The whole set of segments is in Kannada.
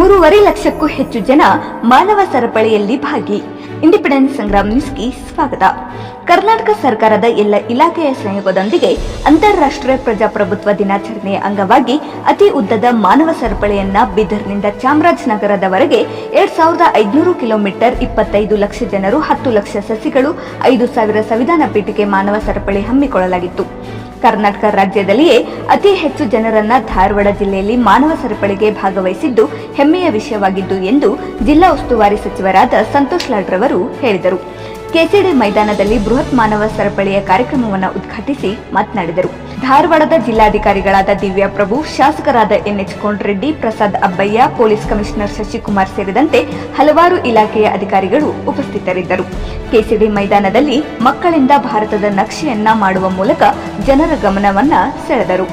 ಲಕ್ಷಕ್ಕೂ ಹೆಚ್ಚು ಜನ ಮಾನವ ಸರಪಳಿಯಲ್ಲಿ ಭಾಗಿ. ಇಂಡಿಪೆಂಡೆನ್ಸ್ ಸಂಗ್ರಾಮ್ ನ್ಯೂಸ್ಗೆ ಸ್ವಾಗತ. ಕರ್ನಾಟಕ ಸರ್ಕಾರದ ಎಲ್ಲ ಇಲಾಖೆಯ ಸಂಯೋಗದೊಂದಿಗೆ ಅಂತಾರಾಷ್ಟ್ರೀಯ ಪ್ರಜಾಪ್ರಭುತ್ವ ದಿನಾಚರಣೆಯ ಅಂಗವಾಗಿ ಅತಿ ಉದ್ದದ ಮಾನವ ಸರಪಳಿಯನ್ನ ಬೀದರ್ನಿಂದ ಚಾಮರಾಜನಗರದವರೆಗೆ ಎರಡ್ ಸಾವಿರದ ಐದುನೂರು ಕಿಲೋಮೀಟರ್ ಇಪ್ಪತ್ತೈದು ಲಕ್ಷ ಜನರು, ಹತ್ತು ಲಕ್ಷ ಸಸಿಗಳು, ಐದು ಸಾವಿರ ಸಂವಿಧಾನ ಪೀಠಿಗೆ ಮಾನವ ಸರಪಳಿ ಹಮ್ಮಿಕೊಳ್ಳಲಾಗಿತ್ತು. ಕರ್ನಾಟಕ ರಾಜ್ಯದಲ್ಲಿಯೇ ಅತಿ ಹೆಚ್ಚು ಜನರನ್ನ ಧಾರವಾಡ ಜಿಲ್ಲೆಯಲ್ಲಿ ಮಾನವ ಸರಪಳಿಗೆ ಭಾಗವಹಿಸಿದ್ದು ಹೆಮ್ಮೆಯ ವಿಷಯವಾಗಿದ್ದು ಎಂದು ಜಿಲ್ಲಾ ಉಸ್ತುವಾರಿ ಸಚಿವರಾದ ಸಂತೋಷ್ ಲಾಡ್ ರವರು ಹೇಳಿದರು. ಕೆಸಿಡಿ ಮೈದಾನದಲ್ಲಿ ಬೃಹತ್ ಮಾನವ ಸರಪಳಿಯ ಕಾರ್ಯಕ್ರಮವನ್ನು ಉದ್ಘಾಟಿಸಿ ಮಾತನಾಡಿದರು. ಧಾರವಾಡದ ಜಿಲ್ಲಾಧಿಕಾರಿಗಳಾದ ದಿವ್ಯಾ ಪ್ರಭು, ಶಾಸಕರಾದ N H Kondreddy, Prasad Abbayya, police commissioner Shashikumar ಸೇರಿದಂತೆ ಹಲವಾರು ಇಲಾಖೆಯ ಅಧಿಕಾರಿಗಳು ಉಪಸ್ಥಿತರಿದ್ದರು. ಕೆಸಿಡಿ ಮೈದಾನದಲ್ಲಿ ಮಕ್ಕಳಿಂದ ಭಾರತದ ನಕ್ಷೆಯನ್ನ ಮಾಡುವ ಮೂಲಕ ಜನರ ಗಮನವನ್ನ ಸೆಳೆದರು.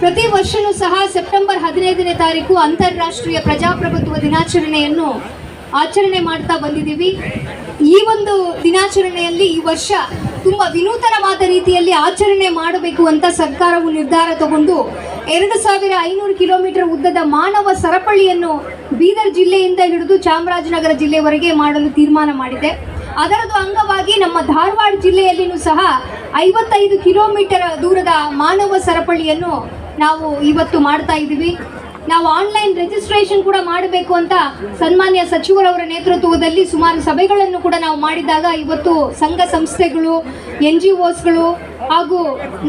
ಪ್ರತಿ ವರ್ಷನೂ ಸಹ ಸೆಪ್ಟೆಂಬರ್ ಹದಿನೈದನೇ ತಾರೀಕು ಅಂತಾರಾಷ್ಟ್ರೀಯ ಪ್ರಜಾಪ್ರಭುತ್ವ ದಿನಾಚರಣೆಯನ್ನು ಆಚರಣೆ ಮಾಡ್ತಾ ಬಂದಿದ್ದೀವಿ. ಈ ಒಂದು ದಿನಾಚರಣೆಯಲ್ಲಿ ಈ ವರ್ಷ ತುಂಬ ವಿನೂತನವಾದ ರೀತಿಯಲ್ಲಿ ಆಚರಣೆ ಮಾಡಬೇಕು ಅಂತ ಸರ್ಕಾರವು ನಿರ್ಧಾರ ತಗೊಂಡು ಎರಡು ಸಾವಿರ ಐನೂರು ಕಿಲೋಮೀಟರ್ ಉದ್ದದ ಮಾನವ ಸರಪಳಿಯನ್ನು ಬೀದರ್ ಜಿಲ್ಲೆಯಿಂದ ಹಿಡಿದು ಚಾಮರಾಜನಗರ ಜಿಲ್ಲೆವರೆಗೆ ಮಾಡಲು ತೀರ್ಮಾನ ಮಾಡಿದೆ. ಅದರದು ಅಂಗವಾಗಿ ನಮ್ಮ ಧಾರವಾಡ ಜಿಲ್ಲೆಯಲ್ಲಿಯೂ ಸಹ ಐವತ್ತೈದು ಕಿಲೋಮೀಟರ್ ದೂರದ ಮಾನವ ಸರಪಳಿಯನ್ನು ನಾವು ಇವತ್ತು ಮಾಡ್ತಾ ಇದ್ದೀವಿ. ನಾವು ಆನ್ಲೈನ್ ರಿಜಿಸ್ಟ್ರೇಷನ್ ಕೂಡ ಮಾಡಬೇಕು ಅಂತ ಸನ್ಮಾನ್ಯ ಸಚಿವರವರ ನೇತೃತ್ವದಲ್ಲಿ ಸುಮಾರು ಸಭೆಗಳನ್ನು ಕೂಡ ನಾವು ಮಾಡಿದಾಗ ಇವತ್ತು ಸಂಘ ಸಂಸ್ಥೆಗಳು ಎನ್ ಜಿ ಒಸ್ಗಳು ಹಾಗೂ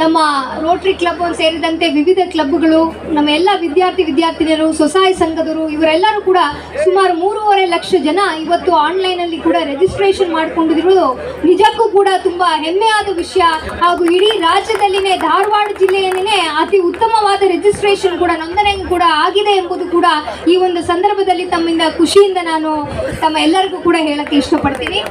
ನಮ್ಮ ರೋಟರಿ ಕ್ಲಬ್ ಸೇರಿದಂತೆ ವಿವಿಧ ಕ್ಲಬ್ಗಳು ನಮ್ಮ ಎಲ್ಲ ವಿದ್ಯಾರ್ಥಿ ವಿದ್ಯಾರ್ಥಿನಿಯರು, ಸ್ವಸಹಾಯ ಸಂಘದವರು, ಇವರೆಲ್ಲರೂ ಕೂಡ ಸುಮಾರು ಮೂರುವರೆ ಲಕ್ಷ ಜನ ಇವತ್ತು ಆನ್ಲೈನಲ್ಲಿ ಕೂಡ ರಿಜಿಸ್ಟ್ರೇಷನ್ ಮಾಡ್ಕೊಂಡಿರೋದು ನಿಜಕ್ಕೂ ಕೂಡ ತುಂಬಾ ಹೆಮ್ಮೆಯಾದ ವಿಷಯ. ಹಾಗೂ ಇಡೀ ರಾಜ್ಯದಲ್ಲಿನೇ, ಧಾರವಾಡ ಜಿಲ್ಲೆಯನ್ನೇ ಅತಿ ಉತ್ತಮವಾದ ರಿಜಿಸ್ಟ್ರೇಷನ್ ಕೂಡ ನೋಂದಣಿ ಕೂಡ ಆಗಿದೆ ಎಂಬುದು ಕೂಡ ಈ ಒಂದು ಸಂದರ್ಭದಲ್ಲಿ ತಮ್ಮಿಂದ ಖುಷಿಯಿಂದ ನಾನು ತಮ್ಮ ಎಲ್ಲರಿಗೂ ಕೂಡ ಹೇಳಕ್ಕೆ ಇಷ್ಟಪಡ್ತೀನಿ.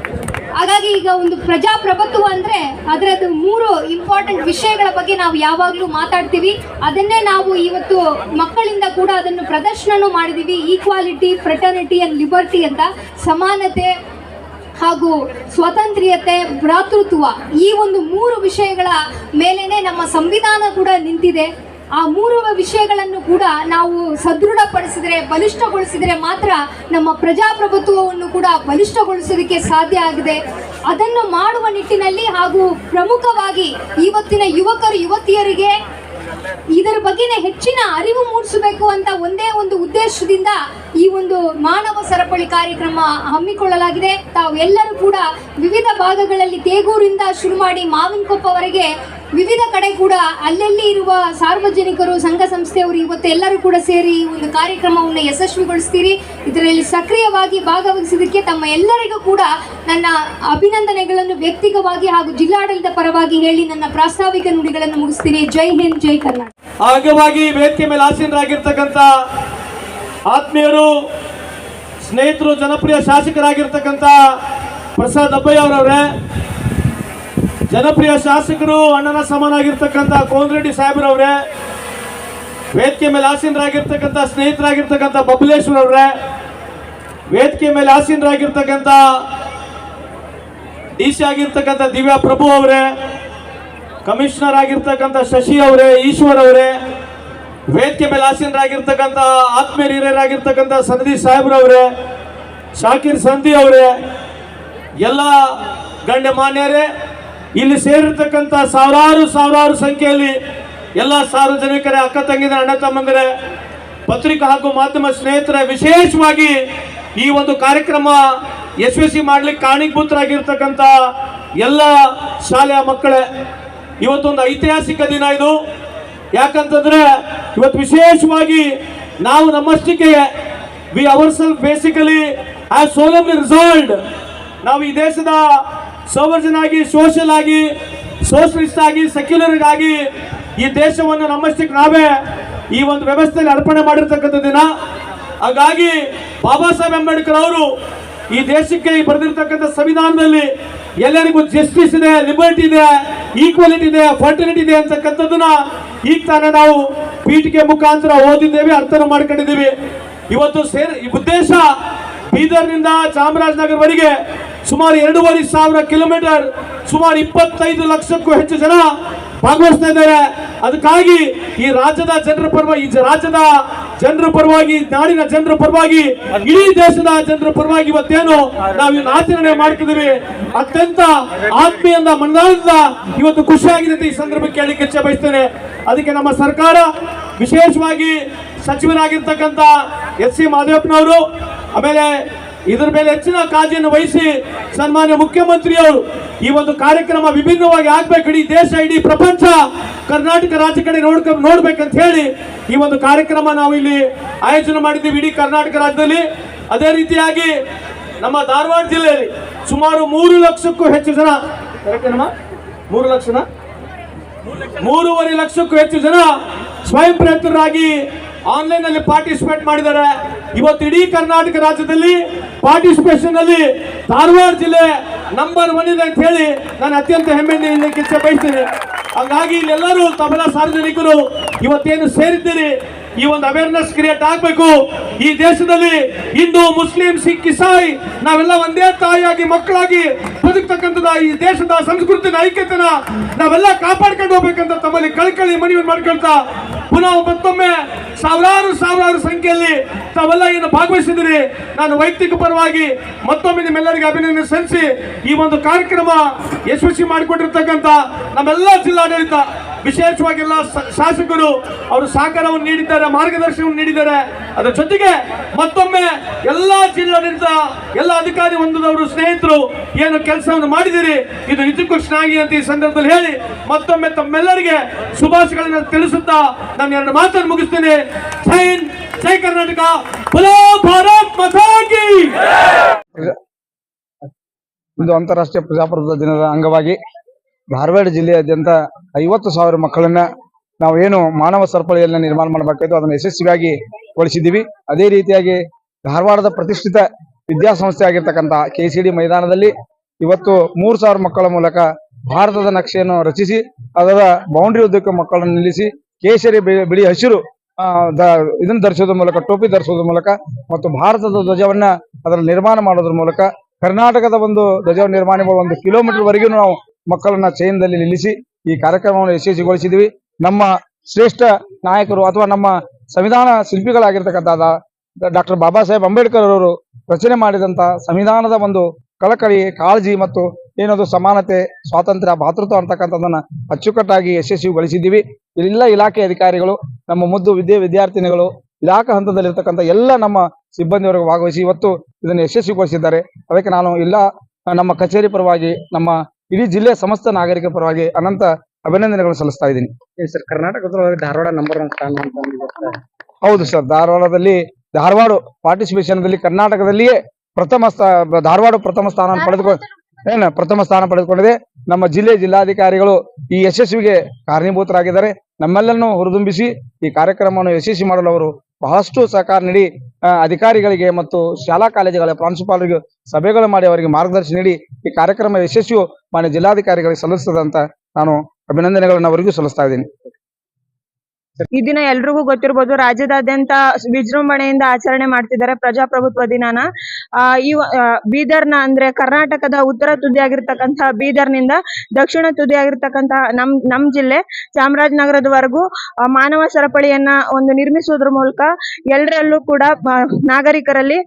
ಹಾಗಾಗಿ ಈಗ ಒಂದು ಪ್ರಜಾಪ್ರಭುತ್ವ ಅಂದ್ರೆ ಅದರದ್ದು ಮೂರು ಇಂಪಾರ್ಟೆಂಟ್ ವಿಷಯಗಳ ಬಗ್ಗೆ ನಾವು ಯಾವಾಗಲೂ ಮಾತಾಡ್ತೀವಿ. ಅದನ್ನೇ ನಾವು ಇವತ್ತು ಮಕ್ಕಳಿಂದ ಕೂಡ ಅದನ್ನು ಪ್ರದರ್ಶನನೂ ಮಾಡಿದೀವಿ. ಈಕ್ವಾಲಿಟಿ ಫ್ರೆಟರ್ನಿಟಿ ಅಂಡ್ ಲಿಬರ್ಟಿ ಅಂತ. ಸಮಾನತೆ ಹಾಗೂ ಸ್ವಾತಂತ್ರ್ಯತೆ, ಭ್ರಾತೃತ್ವ ಈ ಒಂದು ಮೂರು ವಿಷಯಗಳ ಮೇಲೇನೆ ನಮ್ಮ ಸಂವಿಧಾನ ಕೂಡ ನಿಂತಿದೆ. ಆ ಮೂರು ವಿಷಯಗಳನ್ನು ಕೂಡ ನಾವು ಸದೃಢಪಡಿಸಿದರೆ, ಬಲಿಷ್ಠಗೊಳಿಸಿದರೆ ಮಾತ್ರ ನಮ್ಮ ಪ್ರಜಾಪ್ರಭುತ್ವವನ್ನು ಕೂಡ ಬಲಿಷ್ಠಗೊಳಿಸೋದಕ್ಕೆ ಸಾಧ್ಯ ಆಗಿದೆ. ಅದನ್ನು ಮಾಡುವ ನಿಟ್ಟಿನಲ್ಲಿ ಹಾಗೂ ಪ್ರಮುಖವಾಗಿ ಇವತ್ತಿನ ಯುವಕರು, ಯುವತಿಯರಿಗೆ ಇದರ ಬಗ್ಗೆನೇ ಹೆಚ್ಚಿನ ಅರಿವು ಮೂಡಿಸಬೇಕು ಅಂತ ಒಂದೇ ಒಂದು ಉದ್ದೇಶದಿಂದ ಈ ಒಂದು ಮಾನವ ಸರಪಳಿ ಕಾರ್ಯಕ್ರಮ ಹಮ್ಮಿಕೊಳ್ಳಲಾಗಿದೆ. ತಾವು ಎಲ್ಲರೂ ಕೂಡ ವಿವಿಧ ಭಾಗಗಳಲ್ಲಿ ತೇಗೂರಿಂದ ಶುರು ಮಾಡಿ ಮಾವಿನಕೊಪ್ಪವರೆಗೆ ವಿವಿಧ ಕಡೆ ಕೂಡ ಅಲ್ಲಲ್ಲಿ ಇರುವ ಸಾರ್ವಜನಿಕರು, ಸಂಘ ಸಂಸ್ಥೆಯವರು ಇವತ್ತು ಎಲ್ಲರೂ ಕೂಡ ಸೇರಿ ಒಂದು ಕಾರ್ಯಕ್ರಮವನ್ನು ಯಶಸ್ವಿಗೊಳಿಸ್ತೀರಿ. ಇದರಲ್ಲಿ ಸಕ್ರಿಯವಾಗಿ ಭಾಗವಹಿಸಿದ್ದಕ್ಕೆ ತಮ್ಮ ಎಲ್ಲರಿಗೂ ಕೂಡ ನನ್ನ ಅಭಿನಂದನೆಗಳನ್ನು ವ್ಯಕ್ತಿಗವಾಗಿ ಹಾಗೂ ಜಿಲ್ಲಾಡಳಿತ ಪರವಾಗಿ ಹೇಳಿ ನನ್ನ ಪ್ರಾಸ್ತಾವಿಕ ನುಡಿಗಳನ್ನು ಮುಗಿಸ್ತೀನಿ. ಜೈ ಹಿಂದ್, ಜೈ ಕರ್ನಾಟಕ. ಆಗವಾಗಿ ವೇದಿಕೆ ಮೇಲೆ ಆಸೀನರಾಗಿರ್ತಕ್ಕಂಥ ಆತ್ಮೀಯರು, ಸ್ನೇಹಿತರು, ಜನಪ್ರಿಯ ಶಾಸಕರಾಗಿರ್ತಕ್ಕಂಥ ಪ್ರಸಾದ್ ಅಬ್ಬಯ್ಯ ಜನಪ್ರಿಯ ಶಾಸಕರು ಅಣ್ಣನ ಸಮನಾಗಿರ್ತಕ್ಕಂಥ ಕೋನ್ರೆಡ್ಡಿ ಸಾಹೇಬ್ರವ್ರೆ, ವೇದಿಕೆ ಮೇಲೆ ಆಸೀನರಾಗಿರ್ತಕ್ಕಂಥ ಸ್ನೇಹಿತರಾಗಿರ್ತಕ್ಕಂಥ ಬಬಲೇಶ್ವರ್ ಅವರೇ ವೇದಿಕೆ ಮೇಲೆ ಆಸೀನರಾಗಿರ್ತಕ್ಕಂಥ ಡಿ ಸಿ ಆಗಿರ್ತಕ್ಕಂಥ ದಿವ್ಯಾ ಪ್ರಭು ಅವರೇ, ಕಮಿಷನರ್ ಆಗಿರ್ತಕ್ಕಂಥ ಶಶಿ ಅವರೇ, ಈಶ್ವರ್ ಅವರೇ, ವೇದಿಕೆ ಮೇಲೆ ಆಸೀನರಾಗಿರ್ತಕ್ಕಂಥ ಆತ್ಮೀಯ ಹಿರಿಯರಾಗಿರ್ತಕ್ಕಂಥ ಸನದಿ ಸಾಹೇಬ್ರವರೇ, ಶಾಕಿರ್ ಸಂಧಿ ಅವರೇ, ಎಲ್ಲ ಗಣ್ಯಮಾನ್ಯರೇ ಇಲ್ಲಿ ಸೇರಿರ್ತಕ್ಕಂಥ ಸಾವಿರಾರು ಸಾವಿರಾರು ಸಂಖ್ಯೆಯಲ್ಲಿ ಎಲ್ಲ ಸಾರ್ವಜನಿಕರ, ಅಕ್ಕ ತಂಗಿದ ಅಣ್ಣ ತಮ್ಮಂದಿರ, ಪತ್ರಿಕಾ ಹಾಗೂ ಮಾಧ್ಯಮ ಸ್ನೇಹಿತರ, ವಿಶೇಷವಾಗಿ ಈ ಒಂದು ಕಾರ್ಯಕ್ರಮ ಯಶಸ್ವಿ ಮಾಡ್ಲಿಕ್ಕೆ ಕಾರಣೀಭೂತರಾಗಿರ್ತಕ್ಕಂಥ ಎಲ್ಲ ಶಾಲೆಯ ಮಕ್ಕಳೇ, ಇವತ್ತೊಂದು ಐತಿಹಾಸಿಕ ದಿನ ಇದು. ಯಾಕಂತಂದ್ರೆ ಇವತ್ತು ವಿಶೇಷವಾಗಿ ನಾವು ನಮ್ಮಷ್ಟಿಕೆ we ourself basically as solemn resolved ನಾವು ಈ ದೇಶದ ಸೌವರ್ಜನ್ ಆಗಿ ಸೋಷಿಯಲ್ ಆಗಿ ಸೋಷಲಿಸ್ಟ್ ಆಗಿ ಸೆಕ್ಯುಲರ್ ಆಗಿ ಈ ದೇಶವನ್ನು ನಮ್ಮಷ್ಟಕ್ಕೆ ನಾವೇ ಈ ಒಂದು ವ್ಯವಸ್ಥೆಯಲ್ಲಿ ಅರ್ಪಣೆ ಮಾಡಿರ್ತಕ್ಕಂಥ ದಿನ. ಹಾಗಾಗಿ ಬಾಬಾ ಸಾಹೇಬ್ ಅಂಬೇಡ್ಕರ್ ಅವರು ಈ ದೇಶಕ್ಕೆ ಬರೆದಿರ್ತಕ್ಕಂಥ ಸಂವಿಧಾನದಲ್ಲಿ ಎಲ್ಲರಿಗೂ ಜಸ್ಟಿಸ್ ಇದೆ ಲಿಬರ್ಟಿ ಇದೆ ಈಕ್ವಾಲಿಟಿ ಇದೆ ಫರ್ಟಿಲಿಟಿ ಇದೆ ಅಂತಕ್ಕಂಥದ್ದನ್ನ ಈಗ ತಾನೇ ನಾವು ಪೀಠಿಕೆ ಮುಖಾಂತರ ಓದಿದ್ದೇವೆ, ಅರ್ಥನ ಮಾಡ್ಕೊಂಡಿದ್ದೀವಿ. ಇವತ್ತು ಸೇರ್ ಉದ್ದೇಶ ಬೀದರ್ನಿಂದ ಚಾಮರಾಜನಗರವರೆಗೆ ಸುಮಾರು ಎರಡೂವರೆ ಸಾವಿರ ಕಿಲೋಮೀಟರ್, ಸುಮಾರು ಇಪ್ಪತ್ತೈದು ಲಕ್ಷಕ್ಕೂ ಹೆಚ್ಚು ಜನ ಭಾಗವಹಿಸ್ತಾ ಇದ್ದಾರೆ. ಅದಕ್ಕಾಗಿ ಈ ರಾಜ್ಯದ ಜನರ ಪರವಾಗಿ, ಈ ರಾಜ್ಯದ ಜನರ ಪರವಾಗಿ, ನಾಡಿನ ಜನರ ಪರವಾಗಿ, ಇಡೀ ದೇಶದ ಜನರ ಪರವಾಗಿ ಇವತ್ತೇನು ನಾವು ಇನ್ನು ಆಚರಣೆ ಮಾಡ್ತಿದ್ದೀವಿ. ಅತ್ಯಂತ ಆತ್ಮೀಯದ ಮನದಾಳದಿಂದ ಇವತ್ತು ಖುಷಿಯಾಗಿದೆ ಈ ಸಂದರ್ಭಕ್ಕೆ ಹೇಳಿಕೆ ಇಚ್ಛೆ ಬಯಸ್ತೇನೆ. ಅದಕ್ಕೆ ನಮ್ಮ ಸರ್ಕಾರ ವಿಶೇಷವಾಗಿ ಸಚಿವರಾಗಿರ್ತಕ್ಕಂಥ ಎಸ್ ಸಿ ಮಾದೇವಪ್ಪನವರು, ಆಮೇಲೆ ಇದರ ಮೇಲೆ ಹೆಚ್ಚಿನ ಕಾಳಜಿಯನ್ನು ವಹಿಸಿ ಸನ್ಮಾನ್ಯ ಮುಖ್ಯಮಂತ್ರಿಯವರು ಈ ಒಂದು ಕಾರ್ಯಕ್ರಮ ವಿಭಿನ್ನವಾಗಿ ಆಗ್ಬೇಕು. ಇಡೀ ದೇಶ, ಇಡೀ ಪ್ರಪಂಚ ಕರ್ನಾಟಕ ರಾಜ್ಯ ಕಡೆ ನೋಡ್ಕ, ನೋಡ್ಬೇಕಂತ ಹೇಳಿ ಈ ಒಂದು ಕಾರ್ಯಕ್ರಮ ನಾವು ಇಲ್ಲಿ ಆಯೋಜನೆ ಮಾಡಿದ್ದೀವಿ ಇಡೀ ಕರ್ನಾಟಕ ರಾಜ್ಯದಲ್ಲಿ. ಅದೇ ರೀತಿಯಾಗಿ ನಮ್ಮ ಧಾರವಾಡ ಜಿಲ್ಲೆಯಲ್ಲಿ ಸುಮಾರು ಮೂರು ಲಕ್ಷಕ್ಕೂ ಹೆಚ್ಚು ಜನ? ಮೂರು ಲಕ್ಷನ? ಮೂರುವರೆ ಲಕ್ಷಕ್ಕೂ ಹೆಚ್ಚು ಜನ ಸ್ವಯಂ ಪ್ರೇರಿತರಾಗಿ ಆನ್ಲೈನ್ ಅಲ್ಲಿ ಪಾರ್ಟಿಸಿಪೇಟ್ ಮಾಡಿದ್ದಾರೆ. ಇವತ್ತು ಇಡೀ ಕರ್ನಾಟಕ ರಾಜ್ಯದಲ್ಲಿ ಪಾರ್ಟಿಸಿಪೇಷನ್ ಅಲ್ಲಿ ಧಾರವಾಡ ಜಿಲ್ಲೆ ನಂಬರ್ ಒನ್ ಇದೆ ಅಂತ ಹೇಳಿ ನಾನು ಅತ್ಯಂತ ಹೆಮ್ಮೆಯಿಂದ ಬಯಸ್ತೇನೆ. ಹಾಗಾಗಿ ಇಲ್ಲೆಲ್ಲರೂ ತಬಲಾ ಸಾರ್ವಜನಿಕರು ಇವತ್ತೇನು ಸೇರಿದ್ದೀರಿ? ಈ ಒಂದು ಅವೇರ್ನೆಸ್ ಕ್ರಿಯೇಟ್ ಆಗಬೇಕು. ಈ ದೇಶದಲ್ಲಿ ಹಿಂದೂ, ಮುಸ್ಲಿಂ, ಸಿಖ್, ಇಸಾಯಿ ನಾವೆಲ್ಲ ಒಂದೇ ತಾಯಿಯಾಗಿ, ಮಕ್ಕಳಾಗಿ ಬದುಕ್ತಕ್ಕಂಥದ ಈ ದೇಶದ ಸಂಸ್ಕೃತಿನ ಐಕ್ಯತೆನ ನಾವೆಲ್ಲ ಕಾಪಾಡ್ಕೊಂಡು ಹೋಗ್ಬೇಕಂತ ತಮ್ಮಲ್ಲಿ ಕಳ್ಕಳಿ ಮನವಿ ಮಾಡ್ಕೊಳ್ತಾ ಪುನಃ ಮತ್ತೊಮ್ಮೆ ಸಾವಿರಾರು ಸಾವಿರಾರು ಸಂಖ್ಯೆಯಲ್ಲಿ ತಾವೆಲ್ಲ ಏನು ಭಾಗವಹಿಸಿದಿರಿ ನಾನು ವೈಯಕ್ತಿಕ ಪರವಾಗಿ ಮತ್ತೊಮ್ಮೆ ನಿಮ್ಮೆಲ್ಲರಿಗೆ ಅಭಿನಂದನೆ ಸಲ್ಲಿಸಿ ಈ ಒಂದು ಕಾರ್ಯಕ್ರಮ ಯಶಸ್ವಿ ಮಾಡಿಕೊಂಡಿರ್ತಕ್ಕಂಥ ನಮ್ಮೆಲ್ಲ ಜಿಲ್ಲಾಡಳಿತ ವಿಶೇಷವಾಗಿ ಎಲ್ಲ ಶಾಸಕರು ಅವರು ಸಹಕಾರವನ್ನು ನೀಡಿದ್ದಾರೆ, ಮಾರ್ಗದರ್ಶನವನ್ನು ನೀಡಿದ್ದಾರೆ. ಅದರ ಜೊತೆಗೆ ಮತ್ತೊಮ್ಮೆ ಎಲ್ಲ ಜಿಲ್ಲಾಡಳಿತ ಎಲ್ಲ ಅಧಿಕಾರಿ ಹೊಂದಿದವರು ಸ್ನೇಹಿತರು, ಏನು ಕೆಲಸವನ್ನು ಮಾಡಿದಿರಿ, ಇದು ನಿಜಕ್ಕೂ ಶ್ಲಾಘಿ ಅಂತ ಈ ಸಂದರ್ಭದಲ್ಲಿ ಹೇಳಿ ಮತ್ತೊಮ್ಮೆ ತಮ್ಮೆಲ್ಲರಿಗೆ ಶುಭಾಶಯಗಳನ್ನು ತಿಳಿಸುತ್ತಾ ನಾನು ಎರಡು ಮಾತನ್ನು ಮುಗಿಸ್ತೇನೆ. ಜೈ ಹಿಂದ್, ಜೈ ಕರ್ನಾಟಕ. ಭಾರತ್ ಇಂದು ಅಂತಾರಾಷ್ಟ್ರೀಯ ಪ್ರಜಾಪ್ರಭುತ್ವ ದಿನದ ಅಂಗವಾಗಿ ಧಾರವಾಡ ಜಿಲ್ಲೆಯಾದ್ಯಂತ ಐವತ್ತು ಸಾವಿರ ಮಕ್ಕಳನ್ನ ನಾವು ಏನು ಮಾನವ ಸರಪಳಿಯನ್ನ ನಿರ್ಮಾಣ ಮಾಡಬೇಕಾಯ್ತು ಅದನ್ನು ಯಶಸ್ವಿಯಾಗಿ ಗೊಳಿಸಿದ್ದೀವಿ ಅದೇ ರೀತಿಯಾಗಿ ಧಾರವಾಡದ ಪ್ರತಿಷ್ಠಿತ ವಿದ್ಯಾಸಂಸ್ಥೆ ಆಗಿರ್ತಕ್ಕಂಥ ಕೆ ಮೈದಾನದಲ್ಲಿ ಇವತ್ತು ಮೂರು ಸಾವಿರ ಮಕ್ಕಳ ಮೂಲಕ ಭಾರತದ ನಕ್ಷೆಯನ್ನು ರಚಿಸಿ, ಅದರ ಬೌಂಡ್ರಿ ಉದ್ದಕ್ಕೆ ಮಕ್ಕಳನ್ನು ನಿಲ್ಲಿಸಿ, ಕೇಸರಿ ಬಿಳಿ- ಹಸಿರು ಇದನ್ನು ಧರಿಸೋದ್ರ ಮೂಲಕ, ಟೋಪಿ ಧರಿಸೋದ್ರ ಮೂಲಕ ಮತ್ತು ಭಾರತದ ಧ್ವಜವನ್ನ ಅದರ ನಿರ್ಮಾಣ ಮಾಡೋದ್ರ ಮೂಲಕ ಕರ್ನಾಟಕದ ಒಂದು ಧ್ವಜ ನಿರ್ಮಾಣ ಒಂದು ಕಿಲೋಮೀಟರ್ ವರೆಗೂ ನಾವು ಮಕ್ಕಳನ್ನ ಚಯನದಲ್ಲಿ ನಿಲ್ಲಿಸಿ ಈ ಕಾರ್ಯಕ್ರಮವನ್ನು ಯಶಸ್ವಿಗೊಳಿಸಿದ್ವಿ. ನಮ್ಮ ಶ್ರೇಷ್ಠ ನಾಯಕರು ಅಥವಾ ನಮ್ಮ ಸಂವಿಧಾನ ಶಿಲ್ಪಿಗಳಾಗಿರ್ತಕ್ಕಂಥ ಡಾಕ್ಟರ್ ಬಾಬಾ ಸಾಹೇಬ್ ಅಂಬೇಡ್ಕರ್ ಅವರು ರಚನೆ ಮಾಡಿದಂತ ಸಂವಿಧಾನದ ಒಂದು ಕಳಕಳಿ, ಕಾಳಜಿ ಮತ್ತು ಏನದು ಸಮಾನತೆ, ಸ್ವಾತಂತ್ರ್ಯ, ಭಾತೃತ್ವ ಅಂತಕ್ಕಂಥದ್ದನ್ನ ಅಚ್ಚುಕಟ್ಟಾಗಿ ಯಶಸ್ವಿಗೊಳಿಸಿದ್ದೀವಿ. ಎಲ್ಲ ಇಲಾಖೆ ಅಧಿಕಾರಿಗಳು, ನಮ್ಮ ಮುದ್ದು ವಿದ್ಯೆ ವಿದ್ಯಾರ್ಥಿನಿಗಳು, ಇಲಾಖಾ ಹಂತದಲ್ಲಿರ್ತಕ್ಕಂಥ ಎಲ್ಲ ನಮ್ಮ ಸಿಬ್ಬಂದಿವರೆಗೂ ಭಾಗವಹಿಸಿ ಇವತ್ತು ಇದನ್ನು ಯಶಸ್ವಿಗೊಳಿಸಿದ್ದಾರೆ. ಅದಕ್ಕೆ ನಾನು ಎಲ್ಲ ನಮ್ಮ ಕಚೇರಿ ಪರವಾಗಿ ನಮ್ಮ ಇಡೀ ಜಿಲ್ಲೆ ಸಮಸ್ತ ನಾಗರಿಕ ಪರವಾಗಿ ಅನಂತ ಅಭಿನಂದನೆಗಳು ಸಲ್ಲಿಸ್ತಾ ಇದ್ದೀನಿ. ಸರ್ ಕರ್ನಾಟಕದೊಳಗೆ ಧಾರವಾಡ ನಂಬರ್ ಒನ್ ಸ್ಥಾನ ಅಂತ ಹೌದು ಸರ್ ಧಾರವಾಡದಲ್ಲಿ ಧಾರವಾಡ ಪಾರ್ಟಿಸಿಪೇಷನ್ ದಲ್ಲಿ ಕರ್ನಾಟಕದಲ್ಲಿಯೇ ಪ್ರಥಮ ಧಾರವಾಡ ಪ್ರಥಮ ಸ್ಥಾನ ಪಡೆದುಕೊಂಡು ಏನ ಪ್ರಥಮ ಸ್ಥಾನ ಪಡೆದುಕೊಂಡಿದೆ. ನಮ್ಮ ಜಿಲ್ಲೆ ಜಿಲ್ಲಾಧಿಕಾರಿಗಳು ಈ ಯಶಸ್ವಿಗೆ ಕಾರಣೀಭೂತರಾಗಿದ್ದಾರೆ. ನಮ್ಮೆಲ್ಲರನ್ನು ಹುರಿದುಂಬಿಸಿ ಈ ಕಾರ್ಯಕ್ರಮವನ್ನು ಯಶಸ್ವಿ ಮಾಡಲು ಅವರು ಬಹಳಷ್ಟು ಸಹಕಾರ ನೀಡಿ ಅಧಿಕಾರಿಗಳಿಗೆ ಮತ್ತು ಶಾಲಾ ಕಾಲೇಜುಗಳ ಪ್ರಾಂಶುಪಾಲರಿಗೆ ಸಭೆಗಳು ಮಾಡಿ ಅವರಿಗೆ ಮಾರ್ಗದರ್ಶನ ನೀಡಿ ಈ ಕಾರ್ಯಕ್ರಮ ಯಶಸ್ವಿ ಮಾನ್ಯ ಜಿಲ್ಲಾಧಿಕಾರಿಗಳಿಗೆ ಸಲ್ಲಿಸ್ತದಂತ ನಾನು ಅಭಿನಂದನೆಗಳನ್ನು ಅವರಿಗೂ ಸಲ್ಲಿಸ್ತಾ ಇದ್ದೀನಿ. ಈ ದಿನ ಎಲ್ರಿಗೂ ಗೊತ್ತಿರ್ಬೋದು, ರಾಜ್ಯದಾದ್ಯಂತ ವಿಜೃಂಭಣೆಯಿಂದ ಆಚರಣೆ ಮಾಡ್ತಿದ್ದಾರೆ ಪ್ರಜಾಪ್ರಭುತ್ವ ದಿನಾನ. ಈ ಬೀದರ್ನ ಅಂದ್ರೆ ಕರ್ನಾಟಕದ ಉತ್ತರ ತುದಿ ಆಗಿರ್ತಕ್ಕಂತಹ ಬೀದರ್ನಿಂದ ದಕ್ಷಿಣ ತುದಿ ಆಗಿರ್ತಕ್ಕಂತಹ ನಮ್ ನಮ್ ಜಿಲ್ಲೆ ಚಾಮರಾಜನಗರದವರೆಗೂ ಮಾನವ ಸರಪಳಿಯನ್ನ ಒಂದು ನಿರ್ಮಿಸುವುದ್ರ ಮೂಲಕ ಎಲ್ಲರಲ್ಲೂ ಕೂಡ ನಾಗರಿಕರಲ್ಲಿ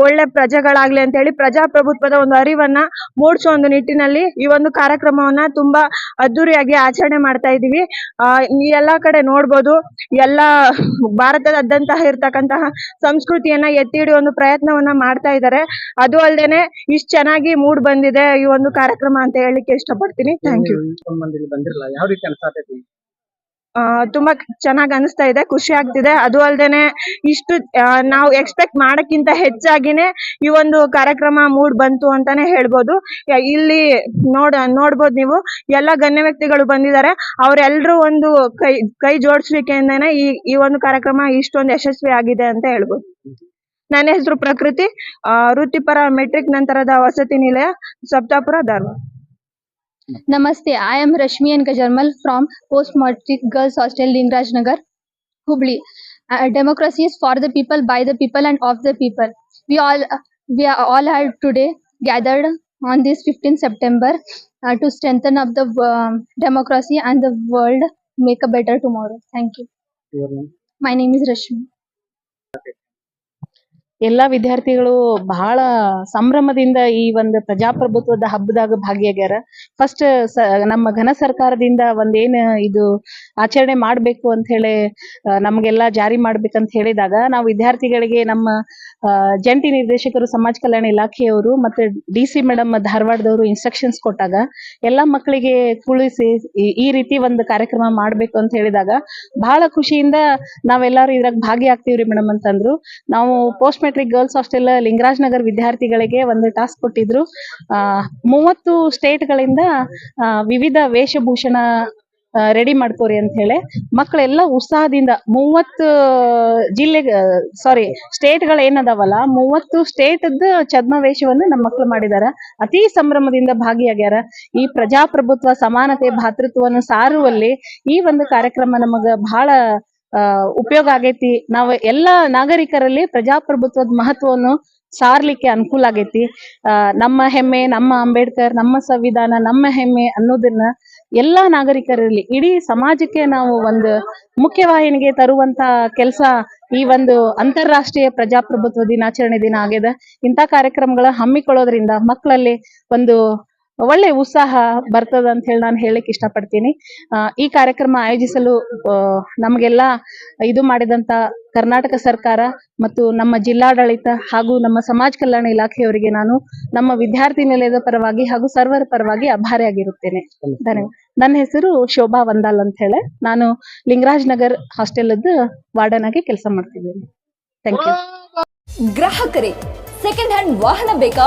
ಒಳ್ಳೆ ಪ್ರಜೆಗಳಾಗ್ಲಿ ಅಂತ ಹೇಳಿ ಪ್ರಜಾಪ್ರಭುತ್ವದ ಒಂದು ಅರಿವನ್ನ ಮೂಡಿಸೋ ಒಂದು ನಿಟ್ಟಿನಲ್ಲಿ ಈ ಒಂದು ಕಾರ್ಯಕ್ರಮವನ್ನ ತುಂಬಾ ಅದ್ದೂರಿಯಾಗಿ ಆಚರಣೆ ಮಾಡ್ತಾ ಇದೀವಿ ಆ ಎಲ್ಲಾ ಕಡೆ ನೋಡ್ಬೋದು, ಎಲ್ಲಾ ಭಾರತದಾದ್ಯಂತ ಇರ್ತಕ್ಕಂತಹ ಸಂಸ್ಕೃತಿಯನ್ನ ಎತ್ತಿ ಹಿಡಿಯೋ ಒಂದು ಪ್ರಯತ್ನವನ್ನ ಮಾಡ್ತಾ ಇದ್ದಾರೆ. ಅದು ಅಲ್ಲದೇನೆ ಇಷ್ಟ್ ಚೆನ್ನಾಗಿ ಮೂಡ್ ಬಂದಿದೆ ಈ ಒಂದು ಕಾರ್ಯಕ್ರಮ ಅಂತ ಹೇಳಲಿಕ್ಕೆ ಇಷ್ಟಪಡ್ತೀನಿ. ಥ್ಯಾಂಕ್ ಯು ಯಾವ ರೀತಿ ಆ, ತುಂಬಾ ಚೆನ್ನಾಗಿ ಅನಿಸ್ತಾ ಇದೆ ಖುಷಿ ಆಗ್ತಿದೆ. ಅದು ಅಲ್ದೇನೆ ಇಷ್ಟು ನಾವು ಎಕ್ಸ್ಪೆಕ್ಟ್ ಮಾಡಕ್ಕಿಂತ ಹೆಚ್ಚಾಗಿನೇ ಈ ಒಂದು ಕಾರ್ಯಕ್ರಮ ಮೂಡ್ ಬಂತು ಅಂತಾನೆ ಹೇಳ್ಬೋದು. ಇಲ್ಲಿ ನೋಡ ನೋಡ್ಬೋದು ನೀವು ಎಲ್ಲ ಗಣ್ಯ ವ್ಯಕ್ತಿಗಳು ಬಂದಿದ್ದಾರೆ. ಅವರೆಲ್ಲರೂ ಒಂದು ಕೈ ಕೈ ಜೋಡಿಸ್ಲಿಕ್ಕೆಂದೇನೆ ಈ ಈ ಒಂದು ಕಾರ್ಯಕ್ರಮ ಇಷ್ಟೊಂದು ಯಶಸ್ವಿ ಆಗಿದೆ ಅಂತ ಹೇಳ್ಬೋದು. ನನ್ನ ಹೆಸರು ಪ್ರಕೃತಿ ವೃತ್ತಿಪರ ಮೆಟ್ರಿಕ್ ನಂತರದ ವಸತಿ ನಿಲಯ Saptapura Dharwad Namaste, I am Rashmi and Gajarmal from Post Matric Girls Hostel, Lingraj Nagar, Hubli. Uh, democracy is for the people, by the people, and of the people. We all uh, we are all are today gathered on this 15 September uh, to strengthen up the um, democracy and the world make a better tomorrow. Thank you. My name is Rashmi. ಎಲ್ಲ ವಿದ್ಯಾರ್ಥಿಗಳು ಬಹಳ ಸಂಭ್ರಮದಿಂದ ಈ ಒಂದು ಪ್ರಜಾಪ್ರಭುತ್ವದ ಹಬ್ಬದಾಗ ಭಾಗಿಯಾಗ್ಯಾರ. ಫಸ್ಟ್ ನಮ್ಮ ಘನ ಸರ್ಕಾರದಿಂದ ಒಂದೇನು ಇದು ಆಚರಣೆ ಮಾಡಬೇಕು ಅಂತ ಹೇಳಿ ನಮ್ಗೆಲ್ಲಾ ಜಾರಿ ಮಾಡ್ಬೇಕಂತ ಹೇಳಿದಾಗ, ನಾವು ವಿದ್ಯಾರ್ಥಿಗಳಿಗೆ ನಮ್ಮ ಜಂಟಿ ನಿರ್ದೇಶಕರು ಸಮಾಜ ಕಲ್ಯಾಣ ಇಲಾಖೆಯವರು ಮತ್ತೆ ಡಿ ಸಿ ಮೇಡಮ್ ಧಾರವಾಡದವರು ಇನ್ಸ್ಟ್ರಕ್ಷನ್ಸ್ ಕೊಟ್ಟಾಗ ಎಲ್ಲಾ ಮಕ್ಕಳಿಗೆ ಕುಳಿಸಿ ಈ- ರೀತಿ ಒಂದು ಕಾರ್ಯಕ್ರಮ ಮಾಡಬೇಕು ಅಂತ ಹೇಳಿದಾಗ ಬಹಳ ಖುಷಿಯಿಂದ ನಾವೆಲ್ಲರೂ ಇದ್ರಾಗ ಭಾಗಿಯಾಗ್ತೀವ್ರಿ ಮೇಡಮ್ ಅಂತಂದ್ರು. ನಾವು post metric girls hostel Lingaraj Nagar ವಿದ್ಯಾರ್ಥಿಗಳಿಗೆ ಒಂದು ಟಾಸ್ಕ್ ಕೊಟ್ಟಿದ್ರು. ಮೂವತ್ತು ಸ್ಟೇಟ್ಗಳಿಂದ ವಿವಿಧ ವೇಷಭೂಷಣ ರೆಡಿ ಮಾಡ್ಕೋರಿ ಅಂತ ಹೇಳಿ ಮಕ್ಕಳೆಲ್ಲ ಉತ್ಸಾಹದಿಂದ ಮೂವತ್ತು ಜಿಲ್ಲೆ ಸಾರಿ ಸ್ಟೇಟ್ಗಳು ಏನದಾವಲ್ಲ, ಮೂವತ್ತು ಸ್ಟೇಟ್ದ ಛದ್ಮವೇಷವನ್ನು ನಮ್ಮ ಮಕ್ಕಳು ಮಾಡಿದಾರ. ಅತಿ ಸಂಭ್ರಮದಿಂದ ಭಾಗಿಯಾಗ್ಯಾರ. ಈ ಪ್ರಜಾಪ್ರಭುತ್ವ, ಸಮಾನತೆ, ಭಾತೃತ್ವವನ್ನು ಸಾರುವಲ್ಲಿ ಈ ಒಂದು ಕಾರ್ಯಕ್ರಮ ನಮಗ ಬಹಳ ಉಪಯೋಗ ಆಗೈತಿ. ನಾವು ಎಲ್ಲ ನಾಗರಿಕರಲ್ಲಿ ಪ್ರಜಾಪ್ರಭುತ್ವದ ಮಹತ್ವವನ್ನು ಸಾರ್ಲಿಕ್ಕೆ ಅನುಕೂಲ ಆಗೈತಿ. ನಮ್ಮ ಹೆಮ್ಮೆ, ನಮ್ಮ ಅಂಬೇಡ್ಕರ್, ನಮ್ಮ ಸಂವಿಧಾನ, ನಮ್ಮ ಹೆಮ್ಮೆ ಅನ್ನೋದನ್ನ ಎಲ್ಲಾ ನಾಗರಿಕರಲ್ಲಿ ಇಡೀ ಸಮಾಜಕ್ಕೆ ನಾವು ಒಂದು ಮುಖ್ಯವಾಹಿನಿಗೆ ತರುವಂತ ಕೆಲಸ ಈ ಒಂದು ಅಂತಾರಾಷ್ಟ್ರೀಯ ಪ್ರಜಾಪ್ರಭುತ್ವ ದಿನಾಚರಣೆ ದಿನ ಆಗ್ಯದ. ಇಂಥ ಕಾರ್ಯಕ್ರಮಗಳ ಹಮ್ಮಿಕೊಳ್ಳೋದ್ರಿಂದ ಮಕ್ಕಳಲ್ಲಿ ಒಂದು ಒಳ್ಳೆ ಉತ್ಸಾಹ ಬರ್ತದ ಅಂತ ಹೇಳಿ ನಾನು ಹೇಳಕ್ ಇಷ್ಟಪಡ್ತೀನಿ. ಈ ಕಾರ್ಯಕ್ರಮ ಆಯೋಜಿಸಲು ನಮಗೆಲ್ಲ ಇದು ಮಾಡಿದಂತ ಕರ್ನಾಟಕ ಸರ್ಕಾರ ಮತ್ತು ನಮ್ಮ ಜಿಲ್ಲಾಡಳಿತ ಹಾಗೂ ನಮ್ಮ ಸಮಾಜ ಕಲ್ಯಾಣ ಇಲಾಖೆಯವರಿಗೆ ನಾನು ನಮ್ಮ ವಿದ್ಯಾರ್ಥಿ ನಿಲಯದ ಪರವಾಗಿ ಹಾಗೂ ಸರ್ವರ ಪರವಾಗಿ ಅಭಾರಿಯಾಗಿರುತ್ತೇನೆ ಧನ್ಯವಾದ ನನ್ನ ಹೆಸರು ಶೋಭಾ ವಂದಾಲ್ ಅಂತ ಹೇಳಿ. ನಾನು ಲಿಂಗರಾಜ್ ನಗರ್ ಹಾಸ್ಟೆಲ್ ವಾರ್ಡನ್ ಆಗಿ ಕೆಲಸ ಮಾಡ್ತಿದ್ದೇನೆ. ಥ್ಯಾಂಕ್ ಯು ಗ್ರಾಹಕರೇ ಸೆಕೆಂಡ್ ಹ್ಯಾಂಡ್ ವಾಹನ ಬೇಕಾ?